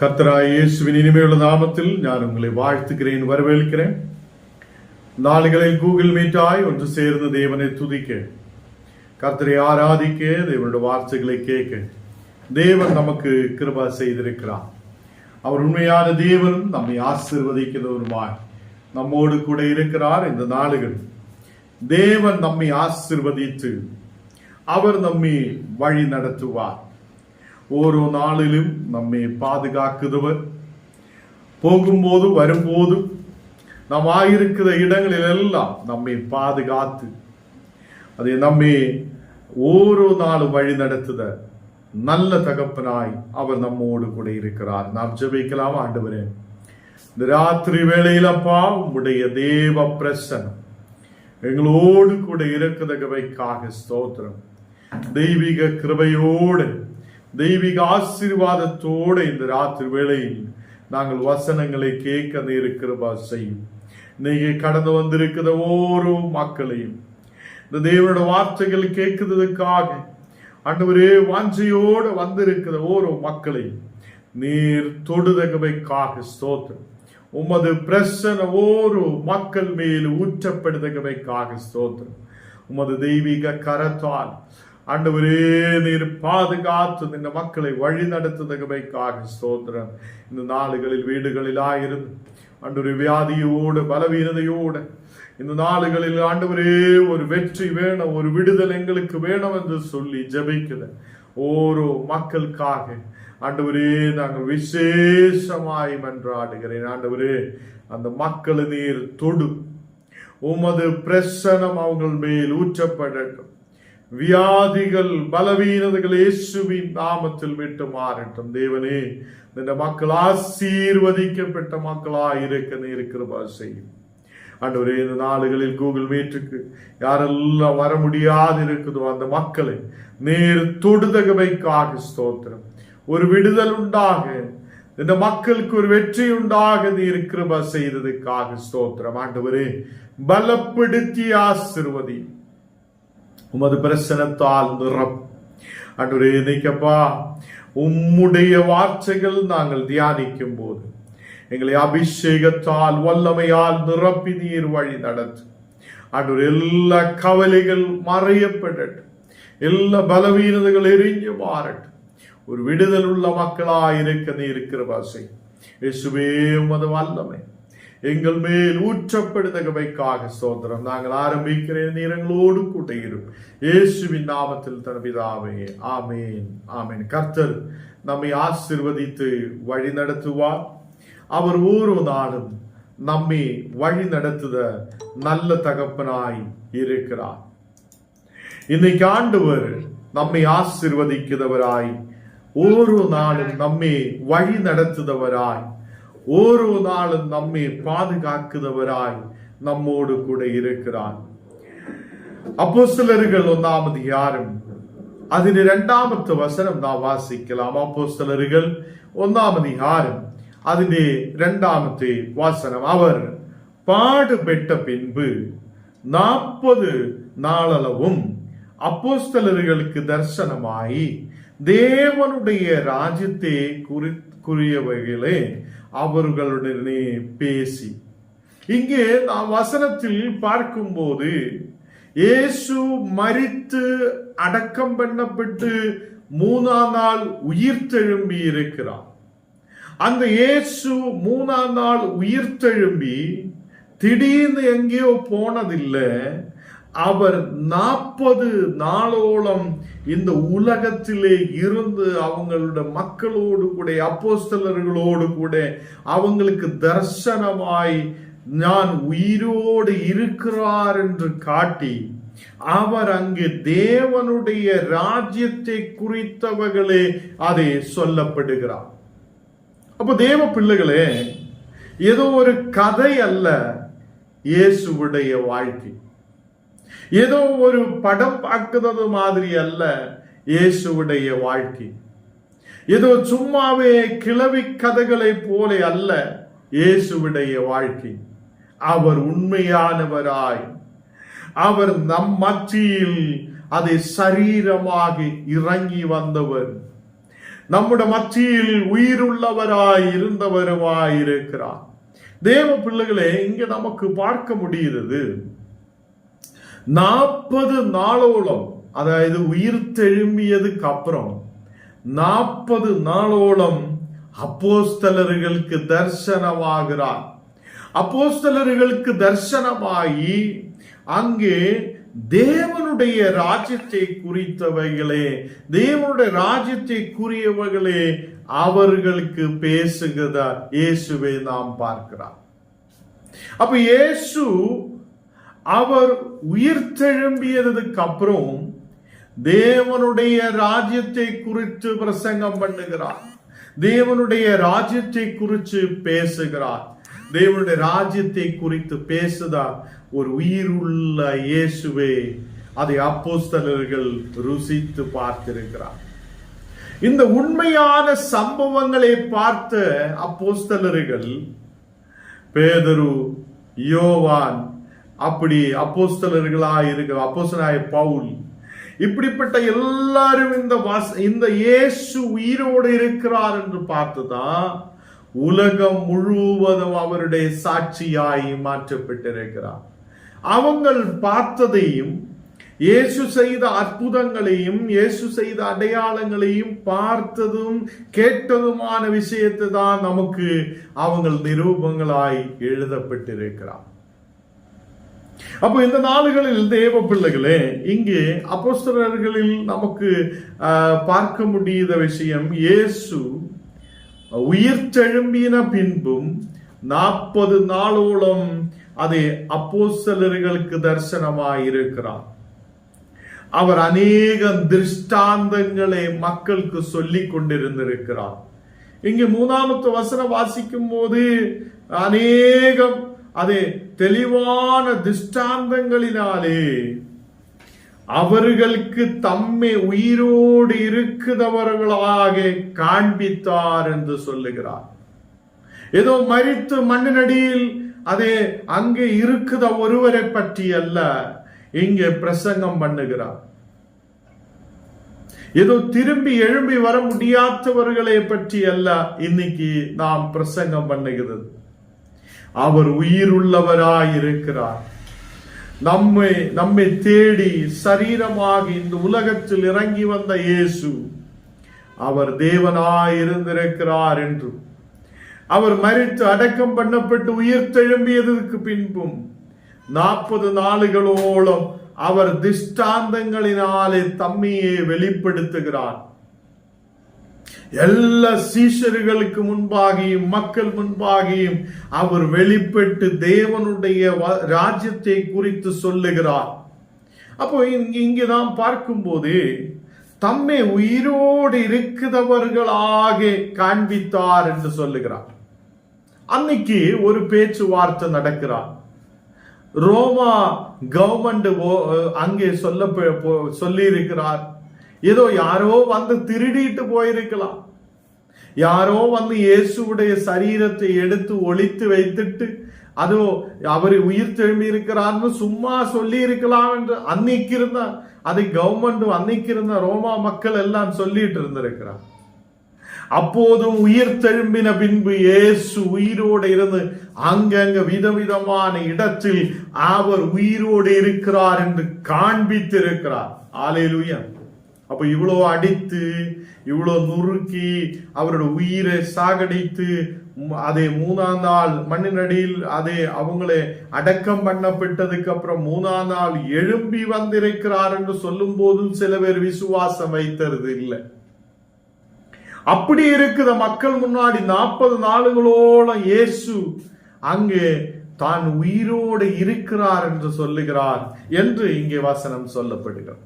கர்த்தராய் இயேசுவின் இனிமையுள்ள நாமத்தில் நான் உங்களை வாழ்த்துகிறேன் வரவேற்கிறேன். நாளுகளில் கூகுள் மீட்டாய் ஒன்று சேர்ந்து தேவனை துதிக்க கர்த்தரை ஆராதிக்க தேவனுடைய வார்த்தைகளை கேட்க. தேவன் நமக்கு கிருபா செய்திருக்கிறார். அவர் உண்மையான தேவன் நம்மை ஆசிர்வதிக்கிறவருமாய் நம்மோடு கூட இருக்கிறார். இந்த நாளுகள் தேவன் நம்மை ஆசிர்வதித்து அவர் நம்மை வழி நடத்துவார். ஓரோ நாளிலும் நம்மை பாதுகாக்குதவர் போகும்போது வரும்போதும் நாம் ஆகியிருக்கிற இடங்களில் எல்லாம் நம்மை பாதுகாத்து அதை நம்மை ஓரோ நாளும் வழி நடத்துத நல்ல தகப்பனாய் அவர் நம்மோடு கூட இருக்கிறார் நாம் ஜெபிக்கலாம் ஆண்டவரே இந்த ராத்திரி வேளையில் அப்பா உம்முடைய தேவ பிரசனம் எங்களோடு கூட இருக்கிறதவைக்காக ஸ்தோத்திரம் தெய்வீக கிருபையோடு தெய்வீக ஆசீர்வாதத்தோடு இந்த ராத்திரி வேளையில் நாங்கள் வசனங்களை கேட்க இருக்கிற செய்யும். இன்னைக்கு கடந்து வந்திருக்கிற ஓரோ மக்களையும் இந்த தேவனோட வார்த்தைகள் கேட்கிறதுக்காக அன்றுவரே வாஞ்சையோடு வந்திருக்கிற ஓரோ மக்களையும் நீர் தொடுதகவைக்காக ஸ்தோத்திரம். உமது பிரசன ஓரோ மக்கள் மேல் ஊற்றப்படுதகவைக்காக ஸ்தோத்திரம். உமது தெய்வீக கரத்தால் ஆண்டவரே நீர் பாதுகாத்து இந்த மக்களை வழி நடத்துதகமைக்காக ஸ்தோத்திரம். இந்த நாடுகளில் வீடுகளில் ஆயிருந்து வியாதியோடு பலவீனதையோடு. இந்த நாடுகளில் ஆண்டவரே ஒரு வெற்றி வேணும் ஒரு விடுதல் எங்களுக்கு வேணும் என்று சொல்லி ஜபிக்கிற ஓரோ மக்களுக்காக. ஆண்டவரே நாங்கள் விசேஷமாய் மன்றாடுகிறேன். ஆண்டவரே அந்த மக்களை நீர் தொடு. உமது பிரசனம் அவங்கள் மேல் ஊற்றப்படட்டும். வியாதிகள் பலவீனதைகள் இயேசுவின் நாமத்தில் விட்டு மாறட்டும். தேவனே இந்த மக்கள் ஆசீர்வதிக்கப்பட்ட மக்களா இருக்க நீர் செய்யும். ஆண்டவரே இந்த நாடுகளில் கூகுள் மீட்டுக்கு யாரெல்லாம் வர முடியாது இருக்குதோ அந்த மக்களை நேர் தொடுதகமைக்காக ஸ்தோத்திரம். ஒரு விடுதல் உண்டாக இந்த மக்களுக்கு ஒரு வெற்றி உண்டாக நீர் கிருப செய்ததுக்காக ஸ்தோத்திரம். ஆண்டவரே பலப்படுத்தி ஆசிர்வதி. உமது பிரசனத்தால் நிறம். அன்று இன்னைக்கப்பா உம்முடைய வார்த்தைகள் நாங்கள் தியானிக்கும் போது எங்களை அபிஷேகத்தால் வல்லமையால் நிரப்பி நீர் வழி நடத்து. அன்று எல்லா கவலைகள் மறையப்படட்டும். எல்லா பலவீனதைகள் எரிஞ்சு மாறட்டும். ஒரு விடுதல் உள்ள மக்களாயிருக்க நீ இருக்கிற வாசை இயேசுவே உமது வல்லமை. எங்கள் மேல் ஊற்றப்படுதகவைக்காக சோதரம் நாங்கள் ஆரம்பிக்கிறேன் நீரங்களோடு கூட இரும். இயேசுவின் நாமத்தில் தனபிதாவே ஆமேன் ஆமேன். கர்த்தர் நம்மை ஆசிர்வதித்து வழி நடத்துவார். அவர் ஒரு நாளும் நம்மை வழி நடத்துத நல்ல தகப்பனாய் இருக்கிறார். இன்னைக்கு ஆண்டவர் நம்மை ஆசிர்வதிக்கிறவராய் ஒரு நாளும் நம்மை வழி நடத்துதவராய் ஒரு நாளும் நம்மை பாதுகாக்குதவராய் நம்மோடு கூட இருக்கிறார் அப்போ சிலர்கள் ஒன்றாமது யாரும் അതിന് രണ്ടാമത്തെ വസനം നാം വാസിക്കലാം അപ്പോസ്തലറുകൾ ഒന്നാമത് ഹാരം അതിന്റെ രണ്ടാമത്തെ വസനം അവർ പാടുപെട്ട പിൻപ് നാൽപ്പത് നാളളവും അപ്പോസ്തലറുകൾക്ക് ദർശനമായി தேவனுடைய ராஜ்யத்தை குறி குறியவைகளே அவர்களுடனே பேசி. இங்கே நாம் வசனத்தில் பார்க்கும்போது இயேசு மரித்து அடக்கம் பண்ணப்பட்டு மூணாம் நாள் உயிர்த்தெழும்பி இருக்கிறார். அந்த இயேசு மூணாம் நாள் உயிர்த்தெழும்பி திடீர்னு எங்கேயோ போனதில்லை. அவர் நாற்பது நாளோளம் இந்த உலகத்திலே இருந்து அவங்களோட மக்களோடு கூட அப்போஸ்தலர்களோடு கூட அவங்களுக்கு தர்சனமாய் நான் உயிரோடு இருக்கிறார் என்று காட்டி அவர் அங்கு தேவனுடைய ராஜ்யத்தை குறித்தவர்களே அதை சொல்லப்படுகிறார். அப்போ தேவ பிள்ளைகளே ஏதோ ஒரு கதை அல்ல இயேசுவுடைய வாழ்க்கை. ஏதோ ஒரு படம் பார்க்கிறது மாதிரி அல்ல இயேசுடைய வாழ்க்கை. ஏதோ சும்மாவே கிளவி கதைகளை போல அல்ல இயேசுடைய வாழ்க்கை. அவர் உண்மையானவராய். அவர் நம் மத்தியில் அதை சரீரமாக இறங்கி வந்தவர். நம்முடைய மத்தியில் உயிருள்ளவராய் இருந்தவருமாய் இருக்கிறார் தேவ பிள்ளைகளே இங்க நமக்கு பார்க்க முடிகிறது. நாற்பது நாளோளம் அதாவது உயிர் தெழும்பியதுக்கு அப்புறம் நாற்பது நாளோளம் அப்போஸ்தலர்களுக்கு தர்சனமாகிறார். அப்போஸ்தலர்களுக்கு தர்சனமாகி அங்கே தேவனுடைய ராஜ்யத்தை குறித்தவைகளே தேவனுடைய ராஜ்யத்தை கூறியவர்களே அவர்களுக்கு பேசுகிறதா இயேசுவை நாம் பார்க்கிறார். அப்ப இயேசு அவர் உயிர் தெழும்பியதுக்கு அப்புறம் தேவனுடைய ராஜ்யத்தை குறித்து பிரசங்கம் பண்ணுகிறார். தேவனுடைய ராஜ்யத்தை குறித்து பேசுகிறார். தேவனுடைய ராஜ்யத்தை குறித்து பேசுதா ஒரு உயிருள்ள இயேசுவே அதை அப்போஸ்தலர்கள் ருசித்து பார்த்திருக்கிறார். இந்த உண்மையான சம்பவங்களை பார்த்த அப்போஸ்தலர்கள் பேதரு யோவான் அப்படி அப்போஸ்தலர்களாக இருக்கிற அப்போஸ்தலாய பவுல். இப்படிப்பட்ட எல்லாரும் இந்த வாச இந்த இயேசு உயிரோடு இருக்கிறார் என்று பார்த்துதான் உலகம் முழுவதும் அவருடைய சாட்சியாய் மாற்றப்பட்டிருக்கிறார். அவங்கள் பார்த்ததையும் இயேசு செய்த அற்புதங்களையும் இயேசு செய்த அடையாளங்களையும் பார்த்ததும் கேட்டதுமான விஷயத்தை தான் நமக்கு அவங்கள் நிரூபங்களாய் எழுதப்பட்டிருக்கிறார். அப்போ இந்த நாடுகளில் தேவ பிள்ளைகளே இங்கே அப்போஸ்தலர்களில் நமக்கு பார்க்க முடியாத விஷயம் இயேசு உயிர் தெழும்பின பின்பும் நாற்பது நாளோளம் அது அப்போஸ்தலர்களுக்கு தரிசனமாய் இருக்கிறார் அவர் அநேக திருஷ்டாந்தங்களை மக்களுக்கு சொல்லி கொண்டிருந்திருக்கிறார். இங்கே மூணாமத்து வசனம் வாசிக்கும் போது அநேகம் அது தெளிவான திஷ்டாந்தங்களினாலே அவர்களுக்கு தம்மை உயிரோடு இருக்கிறவர்களாக காண்பித்தார் என்று சொல்லுகிறார். ஏதோ மரித்து மண்ணினடியில் அதே அங்கே இருக்குத ஒருவரை பற்றி அல்ல இங்கே பிரசங்கம் பண்ணுகிறார். ஏதோ திரும்பி எழும்பி வர முடியாதவர்களை பற்றி அல்ல இன்னைக்கு நாம் பிரசங்கம் பண்ணுகிறது. அவர் உயிருள்ளவராயிருக்கிறார். நம்மை நம்மை தேடி சரீரமாக இந்த உலகத்தில் இறங்கி வந்த இயேசு அவர் தேவனாய் இருந்திருக்கிறார் என்றும் அவர் மறித்து அடக்கம் பண்ணப்பட்டு உயிர் தெழும்பியதற்கு பின்பும் நாற்பது நாளுகளோളം அவர் திஷ்டாந்தங்களினாலே தம்மையே வெளிப்படுத்துகிறார். எல்லா சீஷர்களுக்கு முன்பாகியும் மக்கள் முன்பாகியும் அவர் வெளிப்பட்டு தேவனுடைய ராஜ்யத்தை குறித்து சொல்லுகிறார். அப்போ இங்கு நாம் பார்க்கும்போது தம்மை உயிரோடு இருக்கிறவர்களாக காண்பித்தார் என்று சொல்லுகிறார். அன்னைக்கு ஒரு பேச்சுவார்த்தை நடக்கிறார். ரோமா கவர்மெண்ட் அங்கே சொல்ல சொல்லி இருக்கிறார் ஏதோ யாரோ வந்து திருடிட்டு போயிருக்கலாம். யாரோ வந்து இயேசுடைய சரீரத்தை எடுத்து ஒழித்து வைத்துட்டு அதோ அவர் உயிர் தெழும்பி இருக்கிறார்னு சும்மா சொல்லி இருக்கலாம் என்று அன்னைக்கு இருந்த அதை கவர்மெண்ட் அன்னைக்கு இருந்த ரோமா மக்கள் எல்லாம் சொல்லிட்டு இருந்திருக்கிறார். அப்போதும் உயிர் தெழும்பின பின்பு இயேசு உயிரோடு இருந்து அங்கங்க விதவிதமான இடத்தில் அவர் உயிரோடு இருக்கிறார் என்று காண்பித்திருக்கிறார். ஆலேலுயா அப்ப இவ்வளோ அடித்து இவ்வளோ நுறுக்கி அவரோட உயிரை சாகடித்து அதை மூணாம் நாள் மண்ணினடியில் அதை அவங்களை அடக்கம் பண்ணப்பட்டதுக்கு அப்புறம் மூணாம் நாள் எழும்பி வந்திருக்கிறார் என்று சொல்லும் போதும் சில பேர் விசுவாசம் வைத்தது இல்லை. அப்படி இருக்கிற மக்கள் முன்னாடி நாற்பது நாளுகளோളം இயேசு அங்கே தான் உயிரோடு இருக்கிறார் என்று சொல்லுகிறார் என்று இங்கே வசனம் சொல்லப்படுகிறது.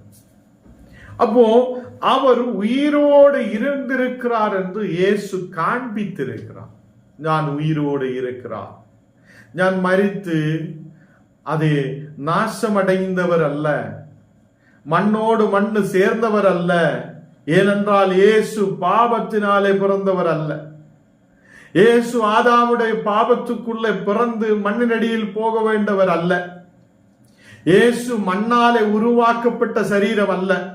அப்போ அவர் உயிரோடு இருந்திருக்கிறார் என்று இயேசு காண்பித்திருக்கிறார். நான் உயிரோடு இருக்கிறார். நான் மறித்து அது நாசமடைந்தவர் அல்ல. மண்ணோடு மண்ணு சேர்ந்தவர் அல்ல. ஏனென்றால் இயேசு பாபத்தினாலே பிறந்தவர் அல்ல. இயேசு ஆதாவுடைய பாபத்துக்குள்ளே பிறந்து மண்ணினடியில் போக வேண்டவர் அல்ல. இயேசு மண்ணாலே உருவாக்கப்பட்ட சரீரம் அல்ல.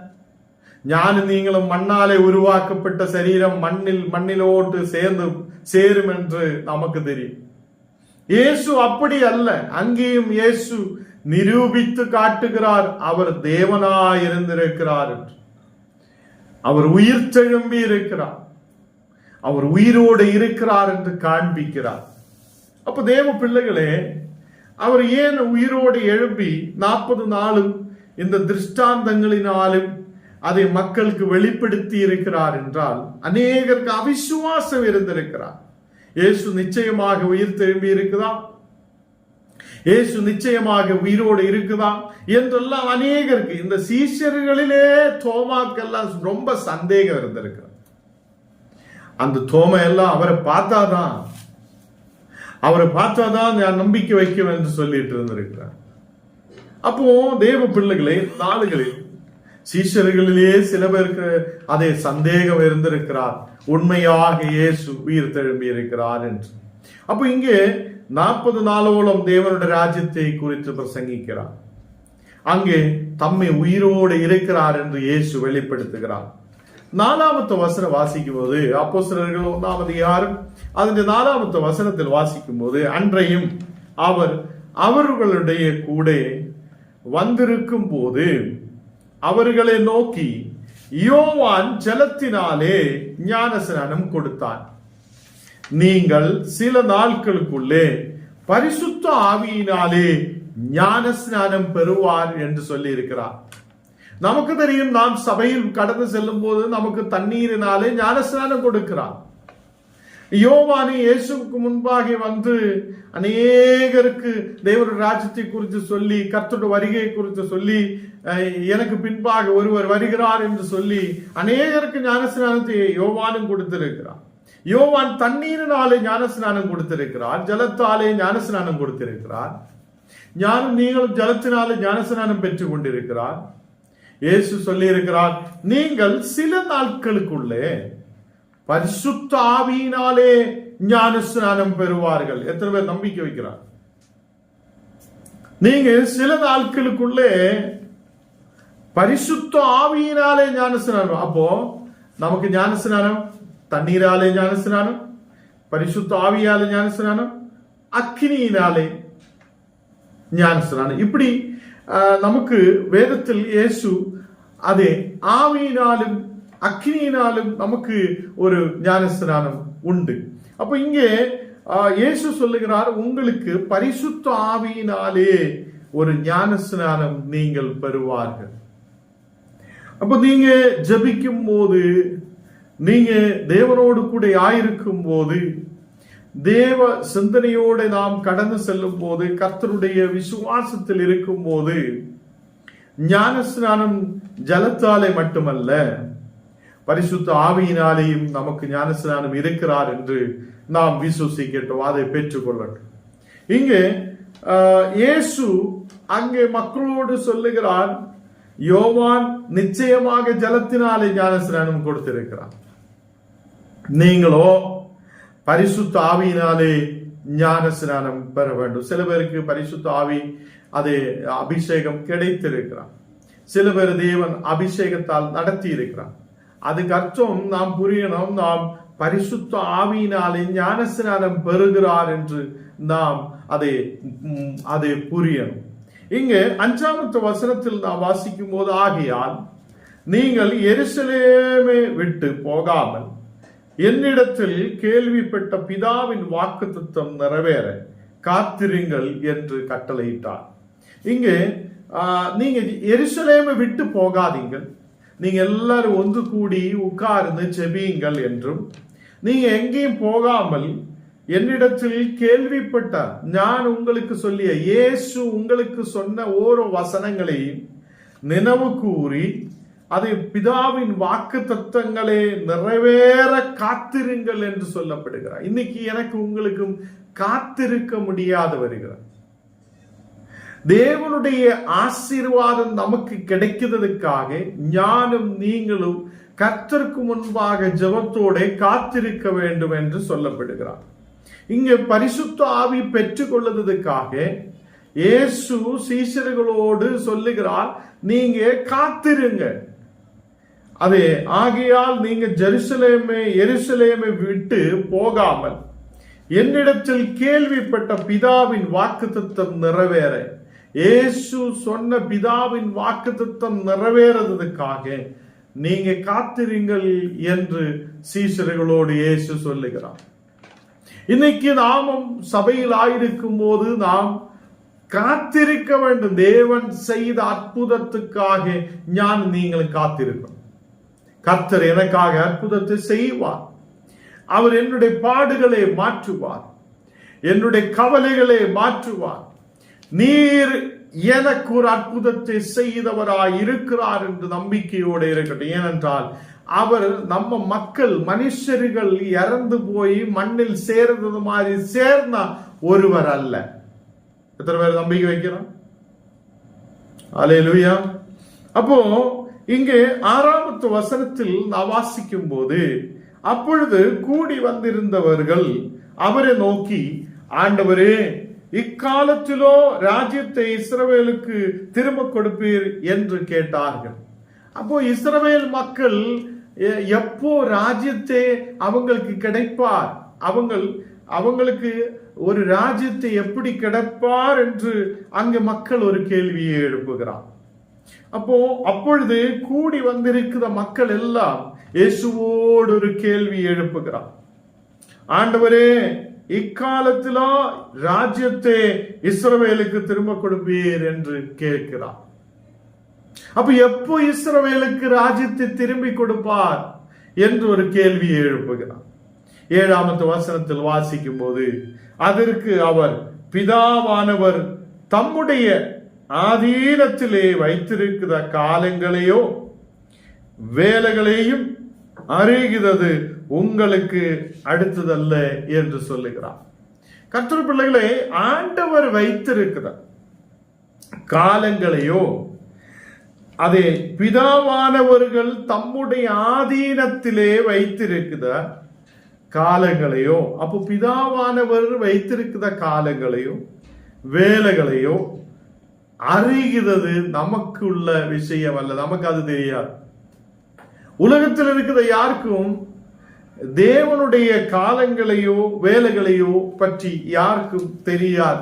ഞാനും നീങ്ങളും മണ്ണാലെ ഉരുവാക്കപ്പെട്ട ശരീരം മണ്ണിൽ മണ്ണിലോട്ട് சேர்ந்து சேரும் என்று நமக்கு தெரியும் இயேசு அப்படி அல்ல அங்கேயும் இயேசு நிரூபித்து காட்டுகிறார் அவர் தேவனாய் இருந்திருக்கிறார் என்று அவர் உயிர் தெழும்பி இருக்கிறார் அவர் உயிரோடு இருக்கிறார் என்று காண்பிக்கிறார் அப்ப தேவ பிள்ளைகளே அவர் ஏன் உயிரோடு எழுப்பி நாற்பது நாளும் இந்த திருஷ்டாந்தங்களினாலும் அதை மக்களுக்கு வெளிப்படுத்தி இருக்கிறார் என்றால் அநேகருக்கு அவிசுவாசம் இருந்திருக்கிறார். இயேசு நிச்சயமாக உயிர் திரும்பி இருக்குதா? இயேசு நிச்சயமாக உயிரோடு இருக்குதா? என்றெல்லாம் அநேகருக்கு இந்த சீஷர்களிலே தோமாக்கெல்லாம் ரொம்ப சந்தேகம் இருந்திருக்கிறார் அந்த தோமை எல்லாம் அவரை பார்த்தாதான் அவரை பார்த்தாதான் நான் நம்பிக்கை வைக்கும் என்று சொல்லிட்டு இருந்திருக்கிறார். அப்போ தேவ பிள்ளைகளே நாடுகளில் சீஷர்களிலே சில பேருக்கு அதை சந்தேகம் இருந்திருக்கிறார். உண்மையாக இயேசு உயிர் திரும்பி இருக்கிறார் என்று. அப்போ இங்கே நாற்பது நாளோளம் தேவனுடைய ராஜ்யத்தை குறித்து பிரசங்கிக்கிறார். அங்கே தம்மை உயிரோடு இருக்கிறார் என்று இயேசு வெளிப்படுத்துகிறார். நாலாமத்து வசனம் வாசிக்கும் போது அப்போ சிலர்கள் ஒன்றாவது யாரும் அதனுடைய நாலாவத்து வசனத்தில் வாசிக்கும் போது அன்றையும் அவர் அவர்களுடைய கூட வந்திருக்கும் போது அவர்களை நோக்கி யோவான் ஜலத்தினாலே ஞானஸ்நானம் கொடுத்தான். நீங்கள் சில நாட்களுக்குள்ளே பரிசுத்த ஆவியினாலே ஞானஸ்நானம் பெறுவார் என்று சொல்லி இருக்கிறார் நமக்கு தெரியும் நாம் சபையில் கடந்து செல்லும் போது நமக்கு தண்ணீரினாலே ஞானஸ்நானம் கொடுக்கிறார். யோவானு இயேசுக்கு முன்பாக வந்து அநேகருக்கு தேவருடைய ராஜ்யத்தை குறித்து சொல்லி கர்த்தருடைய வருகையை குறித்து சொல்லி எனக்கு பின்பாக ஒருவர் வருகிறார் என்று சொல்லி அநேகருக்கு ஞானஸ்நானத்தை யோவானும் கொடுத்திருக்கிறார். யோவான் தண்ணீரினாலே ஞானஸ்நானம் கொடுத்திருக்கிறார் ஜலத்தாலே ஞானஸ்நானம் கொடுத்திருக்கிறார். ஞானம் நீங்களும் ஜலத்தினாலே ஞானஸ்நானம் பெற்றுக் கொண்டிருக்கிறார். இயேசு சொல்லியிருக்கிறார் நீங்கள் சில நாட்களுக்குள்ளே பரிசுத்த ஆவியினாலே ஞானஸ்நானம் பெறுவார்கள் எத்தனை பேர் நம்பிக்கை வைக்கிறார் நீங்க சில நாட்களுக்குள்ளே பரிசுத்த ஆவியினாலே ஞானஸ்நானம் அப்போ நமக்கு ஞானஸ்நானம் தண்ணீராலே ஞானஸ்நானம் பரிசுத்த ஆவியாலே ஞானஸ்நானம் அக்கினியினாலே ஞானஸ்நானம் இப்படி ஆஹ், நமக்கு வேதத்தில் இயேசு அதே ஆவியினாலும் அக்னியினாலும் நமக்கு ஒரு ஞானஸ்நானம் உண்டு. அப்ப இங்கே இயேசு சொல்லுகிறார் உங்களுக்கு பரிசுத்த ஆவியினாலே ஒரு ஞானஸ்நானம் நீங்கள் பெறுவார்கள். அப்ப நீங்க ஜபிக்கும் போது நீங்க தேவனோடு கூட ஆயிருக்கும் போது தேவ சிந்தனையோடு நாம் கடந்து செல்லும் போது கர்த்தருடைய விசுவாசத்தில் இருக்கும் போது ஞானஸ்நானம் ஜலத்தாலே மட்டுமல்ல பரிசுத்த ஆவியினாலேயும் நமக்கு ஞானஸ்நானம் இருக்கிறார் என்று நாம் விசுவசிக்கட்டும். அதை பெற்றுக்கொள்ளட்டும். இங்கே ஆஹ், இயேசு அங்கே மக்களோடு சொல்லுகிறார் யோவான் நிச்சயமாக ஜலத்தினாலே ஞானஸ்நானம் கொடுத்திருக்கிறார். நீங்களோ பரிசுத்த ஆவியினாலே ஞானஸ்நானம் பெற வேண்டும். சில பேருக்கு பரிசுத்த ஆவி அது அபிஷேகம் கிடைத்திருக்கிறான் சில பேர் தேவன் அபிஷேகத்தால் நடத்தி இருக்கிறான் அதுக்கு அர்த்தம் நாம் புரியணும். நாம் பரிசுத்த ஆவியினாலே ஞானஸ்நானம் பெறுகிறார் என்று நாம் அதை அதை புரியணும். இங்கே அஞ்சாமத்து வசனத்தில் நாம் வாசிக்கும் போது ஆகையால் நீங்கள் எருசலேமே விட்டு போகாமல் என்னிடத்தில் கேள்விப்பட்ட பிதாவின் வாக்குத்தத்தம் நிறைவேற காத்திருங்கள் என்று கட்டளையிட்டார். இங்கே நீங்க எருசலேமை விட்டு போகாதீங்கள் நீங்கள் எல்லாரும் ஒன்று கூடி உட்கார்ந்து செபியுங்கள் என்றும் நீங்கள் எங்கேயும் போகாமல் என்னிடத்தில் கேள்விப்பட்ட நான் உங்களுக்கு சொல்லிய இயேசு உங்களுக்கு சொன்ன ஓரோ வசனங்களையும் நினைவு கூறி அதை பிதாவின் வாக்கு தத்தங்களே நிறைவேற காத்திருங்கள் என்று சொல்லப்படுகிறார். இன்னைக்கு எனக்கு உங்களுக்கும் காத்திருக்க முடியாது வருகிறார். தேவனுடைய ஆசீர்வாதம் நமக்கு கிடைக்கிறதுக்காக ஞானம் நீங்களும் கர்த்தருக்கு முன்பாக ஜபத்தோட காத்திருக்க வேண்டும் என்று சொல்லப்படுகிறார். இங்கு பரிசுத்த ஆவி பெற்றுக்கொள்ளுவதற்காக இயேசு சீசர்களோடு சொல்லுகிறார் நீங்க காத்திருங்க. அதே ஆகையால் நீங்க ஜெருசலேமை எருசலேமை விட்டு போகாமல் என்னிடத்தில் கேள்விப்பட்ட பிதாவின் வாக்குத்தத்தம் நிறைவேற. இயேசு சொன்ன பிதாவின் வாக்கு திட்டம் நிறைவேறதுக்காக நீங்க காத்திருங்கள் என்று சீசர்களோடு இயேசு சொல்லுகிறார். இன்னைக்கு நாமும் சபையில் ஆயிருக்கும் போது நாம் காத்திருக்க வேண்டும். தேவன் செய்த அற்புதத்துக்காக ஞான் நீங்கள் காத்திருக்கணும். கர்த்தர் எனக்காக அற்புதத்தை செய்வார். அவர் என்னுடைய பாடுகளை மாற்றுவார். என்னுடைய கவலைகளை மாற்றுவார். நீர் எனக்கு ஒரு அற்புதத்தை செய்தவராய் இருக்கிறார் என்று நம்பிக்கையோடு இருக்கட்டும். ஏனென்றால் அவர் நம்ம மக்கள் மனுஷர்கள் இறந்து போய் மண்ணில் சேர்ந்தது மாதிரி சேர்ந்த ஒருவர் அல்ல. எத்தனை பேர் நம்பிக்கை வைக்கிறோம்? அலையலுயா அப்போ இங்கே ஆறாமத்து வசனத்தில் நான் வாசிக்கும் போது அப்பொழுது கூடி வந்திருந்தவர்கள் அவரை நோக்கி ஆண்டவரே இக்காலத்திலோ ராஜ்யத்தை இஸ்ரவேலுக்கு திரும்ப கொடுப்பீர் என்று கேட்டார்கள். அப்போ இஸ்ரவேல் மக்கள் எ- எப்போ ராஜ்யத்தை அவங்களுக்கு கிடைப்பார்? அவங்கள் அவங்களுக்கு ஒரு ராஜ்யத்தை எப்படி கிடைப்பார் என்று அங்கு மக்கள் ஒரு கேள்வியை எழுப்புகிறார். அப்போ அப்பொழுது கூடி வந்திருக்கிற மக்கள் எல்லாம் இயேசுவோடு ஒரு கேள்வி எழுப்புகிறார். ஆண்டவரே இக்காலத்திலோ ராஜ்யத்தை இஸ்ரவேலுக்கு திரும்ப கொடுப்பீர் என்று கேட்கிறார். அப்ப எப்போ இஸ்ரவேலுக்கு ராஜ்யத்தை திரும்பி கொடுப்பார் என்று ஒரு கேள்வியை எழுப்புகிறார். ஏழாமத்து வசனத்தில் வாசிக்கும் போது அதற்கு அவர் பிதாவானவர் தம்முடைய ஆதீனத்திலே வைத்திருக்கிற காலங்களையோ வேலைகளையும் அறிகிறது உங்களுக்கு அடுத்ததல்ல என்று சொல்லுகிறார். கர்த்தர் பிள்ளைகளை ஆண்டவர் வைத்திருக்கிறார் காலங்களையோ அதே பிதாவானவர்கள் தம்முடைய ஆதீனத்திலே வைத்திருக்கிற காலங்களையோ அப்போ பிதாவானவர் வைத்திருக்கிற காலங்களையோ வேலைகளையோ அறிகிறது நமக்கு உள்ள விஷயம் அல்ல. நமக்கு அது தெரியாது. உலகத்தில் இருக்கிற யாருக்கும் தேவனுடைய காலங்களையோ வேலைகளையோ பற்றி யாருக்கும் தெரியாது.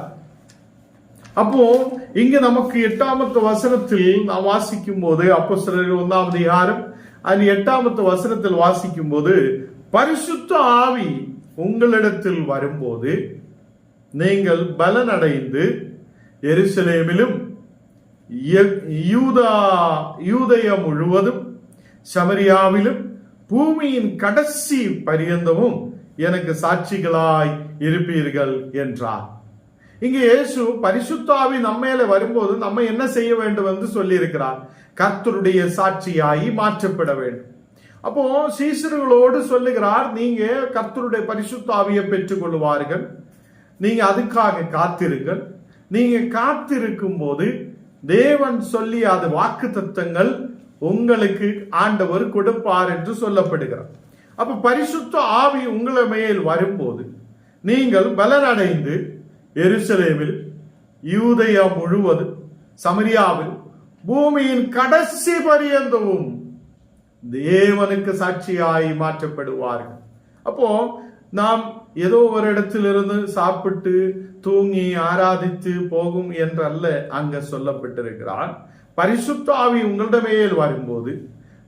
அப்போ இங்க நமக்கு எட்டாமத்து வசனத்தில் நாம் வாசிக்கும் போது அப்போ ஒன்றாம் அதிகாரம் அது எட்டாமத்து வசனத்தில் வாசிக்கும் போது பரிசுத்த ஆவி உங்களிடத்தில் வரும்போது நீங்கள் பலனடைந்து எருசலேமிலும் யூதா யூதய முழுவதும் சமரியாவிலும் பூமியின் கடைசி பரியந்தமும் எனக்கு சாட்சிகளாய் இருப்பீர்கள் என்றார். இங்கே இயேசு பரிசுத்தாவி நம்மேல வரும்போது நம்ம என்ன செய்ய வேண்டும் என்று சொல்லியிருக்கிறார். கர்த்தருடைய சாட்சியாகி மாற்றப்பட வேண்டும். அப்போ சீசர்களோடு சொல்லுகிறார் நீங்க கர்த்தருடைய பரிசுத்தாவியை பெற்றுக் கொள்வார்கள் நீங்க அதுக்காக காத்திருங்கள். நீங்க காத்திருக்கும் போது தேவன் சொல்லி அது வாக்கு தத்தங்கள் உங்களுக்கு ஆண்டவர் கொடுப்பார் என்று சொல்லப்படுகிறார். அப்ப பரிசுத்த ஆவி உங்களை மேல் வரும்போது நீங்கள் பலனடைந்து எருசலேமில் யூதயா முழுவதும் சமரியாவில் பூமியின் கடைசி பரியந்தமும் தேவனுக்கு சாட்சியாய் மாற்றப்படுவார்கள். அப்போ நாம் ஏதோ ஒரு இடத்திலிருந்து சாப்பிட்டு தூங்கி ஆராதித்து போகும் என்றல்ல அங்க சொல்லப்பட்டிருக்கிறார். பரிசுத்த ஆவி உங்களிடமேல் வரும்போது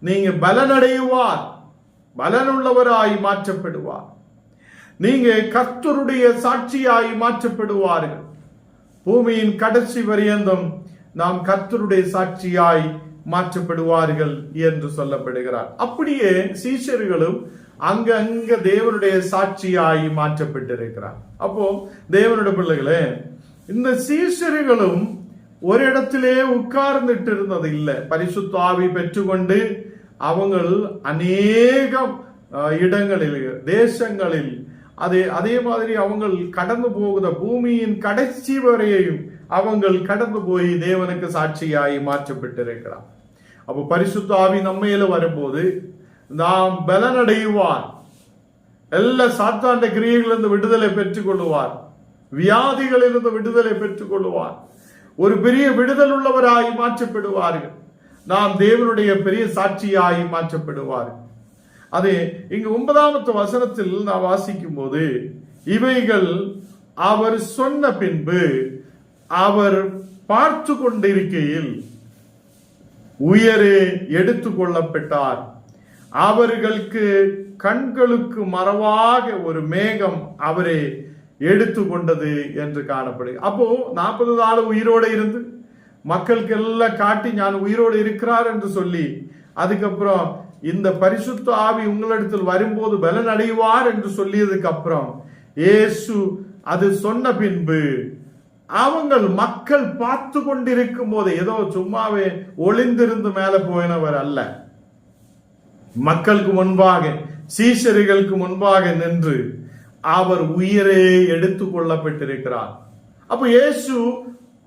நீங்க பலனடைவார் பலனுள்ளவராய் மாற்றப்படுவார். நீங்க கர்த்தருடைய சாட்சியாய் மாற்றப்படுவார்கள். பூமியின் கடைசி பரியந்தம் நாம் கர்த்தருடைய சாட்சியாய் மாற்றப்படுவார்கள் என்று சொல்லப்படுகிறார். அப்படியே சீஷர்களும் அங்கங்க தேவனுடைய சாட்சியாய் மாற்றப்பட்டிருக்கிறார். அப்போ தேவனுடைய பிள்ளைகளே இந்த சீஷர்களும் ஒரு இடத்திலே உட்கார்ந்துட்டு இருந்தது இல்லை பரிசுத்தாவி பெற்றுக்கொண்டு அவங்கள் அநேகம் அஹ், இடங்களில் தேசங்களில் அதே அதே மாதிரி அவங்கள் கடந்து போகிற பூமியின் கடைசி வரையையும் அவங்கள் கடந்து போய் தேவனுக்கு சாட்சியாய் மாற்றப்பட்டிருக்கிறார் அப்போ பரிசுத்த ஆவி நம்மையில வரும்போது நாம் பலனடைவார் எல்லா சாத்தாண்ட கிரியைகளிலிருந்து விடுதலை பெற்றுக் கொள்ளுவார் வியாதிகளிலிருந்து விடுதலை பெற்றுக் கொள்ளுவார் ஒரு பெரிய விடுதல் உள்ளவராய் மாற்றப்படுவார்கள். நாம் தேவனுடைய பெரிய சாட்சியாய் மாற்றப்படுவார்கள். அது இங்கு ஒன்பதாமத்து வசனத்தில் நான் வாசிக்கும் போது இவைகள் அவர் சொன்ன பின்பு அவர் பார்த்து கொண்டிருக்கையில் உயரே எடுத்துக்கொள்ளப்பட்டார் அவர்களுக்கு கண்களுக்கு மறவாக ஒரு மேகம் அவரே எடுத்துக்கொண்டது என்று காணப்படுது அப்போ நாற்பது நாள் உயிரோடு இருந்து மக்களுக்கு எல்லாம் காட்டி நான் உயிரோடு இருக்கிறார் என்று சொல்லி அதுக்கப்புறம் இந்த பரிசுத்த ஆவி உங்களிடத்தில் வரும்போது பலன் அடைவார் என்று சொல்லியதுக்கு அப்புறம் ஏசு அது சொன்ன பின்பு அவங்கள் மக்கள் பார்த்து கொண்டிருக்கும் போது ஏதோ சும்மாவே ஒளிந்திருந்து மேல போயினவர் அல்ல. மக்களுக்கு முன்பாக சீசர்களுக்கு முன்பாக நின்று அவர் உயிரே எடுத்து கொள்ளப்பட்டிருக்கிறார். அப்ப இயேசு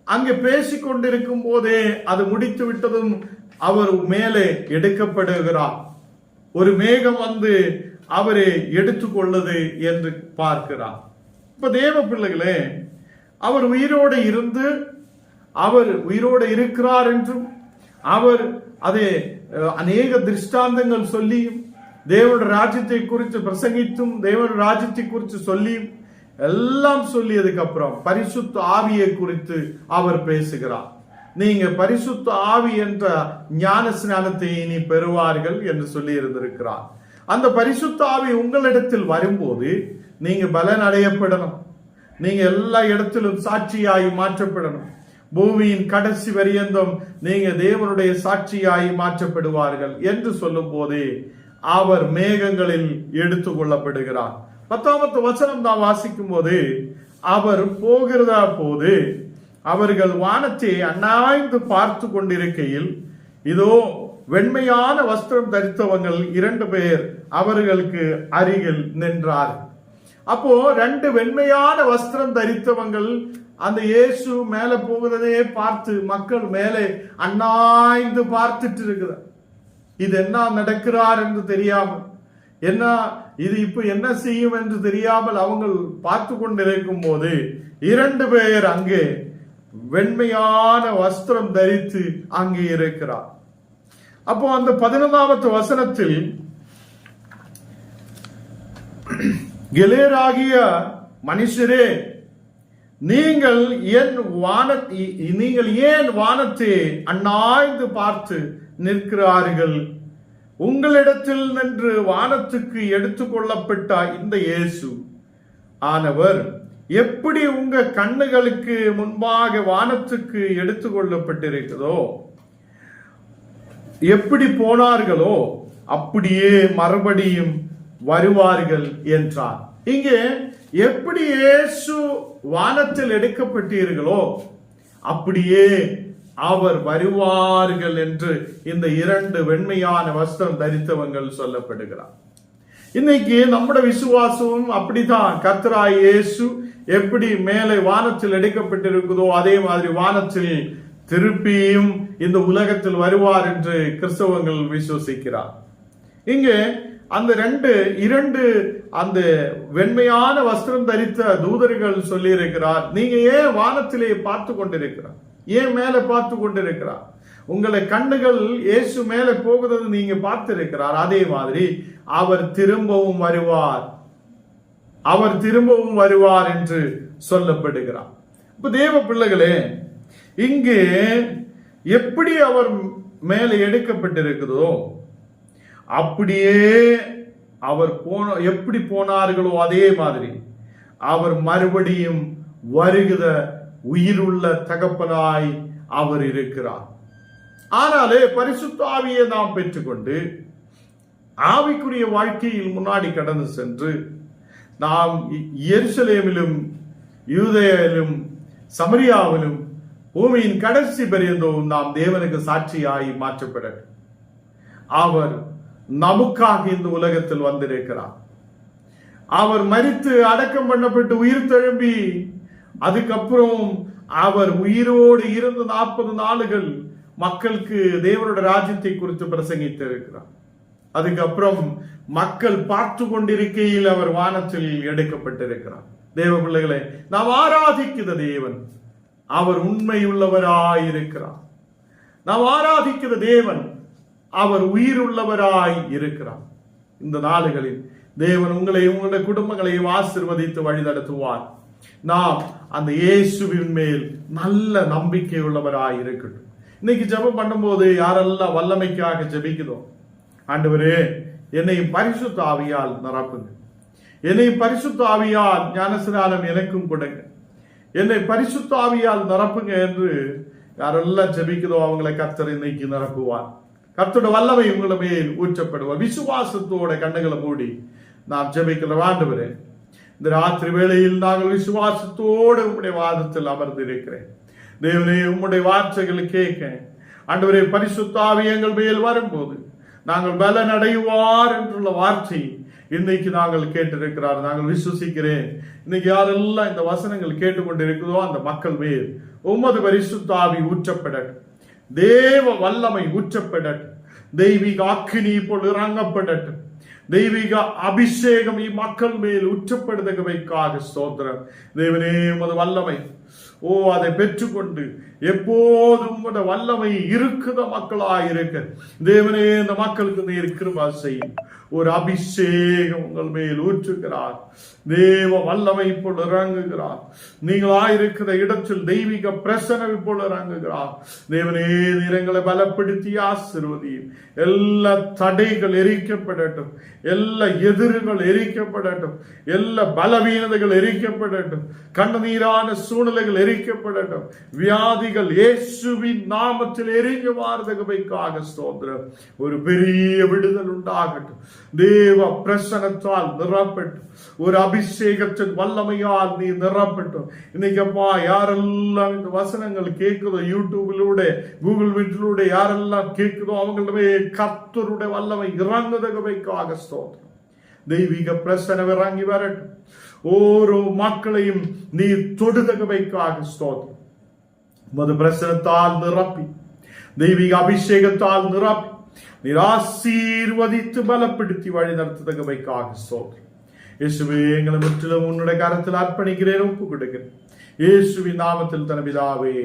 அங்கே பேசிக்கொண்டிருக்கும் போதே அது முடித்து விட்டதும் அவர் மேலே எடுக்கப்படுகிறார். ஒரு மேகம் வந்து அவரை எடுத்துக்கொள்ளது என்று பார்க்கிறார். இப்ப தேவ பிள்ளைகளே அவர் உயிரோடு இருந்து அவர் உயிரோடு இருக்கிறார் என்றும் அவர் அதை அநேக திருஷ்டாந்தங்கள் சொல்லியும் தேவனுடைய ராஜ்யத்தை குறித்து பிரசங்கித்தும் தேவனுடைய ராஜ்யத்தை குறித்து சொல்லி எல்லாம் சொல்லியதுக்கு அப்புறம் பரிசுத்த ஆவியை குறித்து அவர் பேசுகிறார். நீங்க பரிசுத்த ஆவி என்ற ஞான ஸ்நானத்தை இனி பெறுவார்கள் என்று சொல்லி இருந்திருக்கிறார். அந்த பரிசுத்த ஆவி உங்களிடத்தில் வரும்போது நீங்க பலன் அடையப்படணும். நீங்க எல்லா இடத்திலும் சாட்சியாய் மாற்றப்படணும். பூமியின் கடைசி வரியந்தம் நீங்க தேவனுடைய சாட்சியாய் மாற்றப்படுவார்கள் என்று சொல்லும் போதே அவர் மேகங்களில் எடுத்துக் கொள்ளப்படுகிறார். பத்தாமத்து வசனம் தான் வாசிக்கும் போது அவர் போகிறதா போது அவர்கள் வானத்தை அண்ணாய்ந்து பார்த்து கொண்டிருக்கையில் இதோ வெண்மையான வஸ்திரம் தரித்தவங்கள் இரண்டு பேர் அவர்களுக்கு அருகில் நின்றார் அப்போ ரெண்டு வெண்மையான வஸ்திரம் தரித்தவங்கள் அந்த இயேசு மேல போகிறதையே பார்த்து மக்கள் மேலே அண்ணாய்ந்து பார்த்துட்டு இருக்கிறார். இது என்ன நடக்கிறார் என்று தெரியாமல் என்ன இது இப்ப என்ன செய்யும் என்று தெரியாமல் அவங்கள் பார்த்து கொண்டிருக்கும் போது இரண்டு பேர் அங்கே வெண்மையான வஸ்திரம் தரித்து அங்கே இருக்கிறார். அப்போ அந்த பதினொன்றாவது வசனத்தில் கிலேராகிய மனுஷரே நீங்கள் என் வான நீங்கள் ஏன் வானத்தை அண்ணாய்ந்து பார்த்து நிற்கிறார்கள். உங்களிடத்தில் நின்று வானத்துக்கு எடுத்துக்கொள்ளப்பட்ட இந்த இயேசு ஆனவர் எப்படி உங்க கண்ணுகளுக்கு முன்பாக வானத்துக்கு எடுத்துக்கொள்ளப்பட்டிருக்கிறதோ எப்படி போனார்களோ அப்படியே மறுபடியும் வருவார்கள் என்றார். இங்கே எப்படி இயேசு வானத்தில் எடுக்கப்பட்டீர்களோ அப்படியே அவர் வருவார்கள் என்று இந்த இரண்டு வெண்மையான வஸ்திரம் தரித்தவங்கள் சொல்லப்படுகிறார். இன்னைக்கு நம்முடைய விசுவாசமும் அப்படிதான் கத்ரா இயேசு எப்படி மேலே வானத்தில் எடுக்கப்பட்டிருக்குதோ அதே மாதிரி வானத்தில் திருப்பியும் இந்த உலகத்தில் வருவார் என்று கிறிஸ்தவங்கள் விசுவசிக்கிறார். இங்கே அந்த ரெண்டு இரண்டு அந்த வெண்மையான வஸ்திரம் தரித்த தூதர்கள் சொல்லியிருக்கிறார் நீங்க ஏன் வானத்திலே பார்த்து கொண்டிருக்கிறார்? ஏன் மேலே பார்த்து கொண்டிருக்கிறார்? உங்களை கண்ணுகள் இயேசு மேலே போகிறது நீங்க பார்த்திருக்கிறார். அதே மாதிரி அவர் திரும்பவும் வருவார். அவர் திரும்பவும் வருவார் என்று சொல்லப்படுகிறார். இப்ப தேவ பிள்ளைகளே இங்கு எப்படி அவர் மேலே எடுக்கப்பட்டிருக்கிறதோ அப்படியே அவர் போன எப்படி போனார்களோ அதே மாதிரி அவர் மறுபடியும் வருகிற உயிருள்ள தகப்பனாய் அவர் இருக்கிறார். ஆனாலே பரிசுத்த ஆவியை நாம் பெற்றுக்கொண்டு ஆவிக்குரிய வாழ்க்கையில் முன்னாடி கடந்து சென்று நாம் எருசலேமிலும் யூதேயிலும் சமரியாவிலும் பூமியின் கடைசி பெரியந்தோம் நாம் தேவனுக்கு சாட்சியாய் மாற்றப்பட அவர் நமக்காக இந்த உலகத்தில் வந்திருக்கிறார். அவர் மரித்து அடக்கம் பண்ணப்பட்டு உயிர் தழும்பி அதுக்கப்புறம் அவர் உயிரோடு இருந்த நாற்பது நாளுகள் மக்களுக்கு தேவனோட ராஜ்யத்தை குறித்து பிரசங்கித்து இருக்கிறார் அதுக்கப்புறம் மக்கள் பார்த்து கொண்டிருக்கையில் அவர் வானத்தில் எடுக்கப்பட்டிருக்கிறார். தேவ பிள்ளைகளை நாம் ஆராதிக்கிற தேவன் அவர் உண்மையுள்ளவராயிருக்கிறார். நாம் ஆராதிக்கிற தேவன் அவர் உயிர் உள்ளவராய் இருக்கிறார். இந்த நாடுகளில் தேவன் உங்களையும் உங்களுடைய குடும்பங்களையும் ஆசிர்வதித்து வழி நடத்துவார் நாம் அந்த இயேசுவின் மேல் நல்ல நம்பிக்கை உள்ளவராய் இருக்கட்டும். இன்னைக்கு ஜெபம் பண்ணும்போது யாரெல்லாம் வல்லமைக்காக ஜெபிக்குதோ ஆண்டவரே என்னை பரிசுத்த ஆவியால் நிரப்புங்க. என்னை பரிசுத்த ஆவியால் ஞானஸ்நானம் எனக்கும் கொடுங்க. என்னை பரிசுத்த ஆவியால் நிரப்புங்க என்று யாரெல்லாம் ஜெபிக்குதோ அவங்களை கர்த்தர் இன்னைக்கு நிரப்புவார். கர்த்தோட வல்லமை உங்களை மேல் ஊற்றப்படுவார். விசுவாசத்தோட கண்ணுகளை மூடி நாம் ஜெபிக்கிற ஆண்டவரே இந்த ராத்திரி வேளையில் நாங்கள் விசுவாசத்தோடு உம்முடைய வாதத்தில் அமர்ந்திருக்கிறேன். தேவனே உம்முடைய வார்த்தைகளை கேட்க. அன்றுவரே பரிசுத்தாவி எங்கள் மேல் வரும்போது நாங்கள் பலன் அடைவார் என்றுள்ள வார்த்தை இன்னைக்கு நாங்கள் கேட்டிருக்கிறார். நாங்கள் விசுவசிக்கிறேன். இன்னைக்கு யாரெல்லாம் இந்த வசனங்கள் கேட்டுக்கொண்டிருக்கிறதோ அந்த மக்கள் மேல் உமது பரிசுத்தாவி ஊற்றப்படட்டும். தேவ வல்லமை ஊற்றப்படட்டும். தெய்வீக அக்கினி இப்பொழுது இறங்கப்படட்டும். தெய்வீக அபிஷேகம் மக்கள் மேல் உச்சப்படுதகவைக்காக ஸ்தோத்திரம். தேவனே உமது வல்லமை. ஓ அதை பெற்றுக்கொண்டு எப்போதும் உமது வல்லமை இருக்குத மக்களா இருக்க. தேவனே இந்த மக்களுக்கு நீர் கிருபா செய்யும். ஒரு அபிஷேகம் உங்கள் மேல் ஊற்றுகிறார். தேவ வல்லமை இப்பொழுது இறங்குகிறார். நீங்களாயிருக்கிற இடத்தில் தெய்வீக பிரசனம் இப்பொழுது இறங்குகிறார். தேவனே நிறங்களை பலப்படுத்தி ஆசிர்வதியும். எல்லா தடைகள் எரிக்கப்படட்டும். எல்லா எதிர்கள் எரிக்கப்படட்டும். எல்லா பலவீனதைகள் எரிக்கப்படட்டும். கண்ணநீரான சூழ்நிலைகள் எரிக்கப்படட்டும். வியாதி ஆவிகள் இயேசுவின் நாமத்தில் எரிஞ்சு வாரதகமைக்காக ஸ்தோத்திரம். ஒரு பெரிய விடுதல் உண்டாகட்டும். தேவ பிரசனத்தால் நிரப்பட்டும். ஒரு அபிஷேகத்தின் வல்லமையால் நீ நிரப்பட்டும். இன்னைக்கப்பா யாரெல்லாம் இந்த வசனங்கள் கேட்குதோ யூடியூபிலூட கூகுள் மீட்டிலூட யாரெல்லாம் கேட்குதோ அவங்களுமே கத்தருடைய வல்லமை இறங்குதகமைக்காக ஸ்தோத்திரம். தெய்வீக பிரசனம் இறங்கி வரட்டும். ஓரோ மக்களையும் நீ தொடுதகமைக்காக ஸ்தோத்திரம். உமது பிரசனத்தால் நிரப்பி தெய்வீக அபிஷேகத்தால் நிரப்பி நீர் ஆசீர்வதித்து பலப்படுத்தி வழி நடத்துதகவைக்காக சோதி இயேசுவே எங்களை முற்றிலும் உன்னுடைய கரத்தில் அர்ப்பணிக்கிறேன் ஒப்பு கொடுக்கிறேன் இயேசுவின் நாமத்தில் தனபிதாவே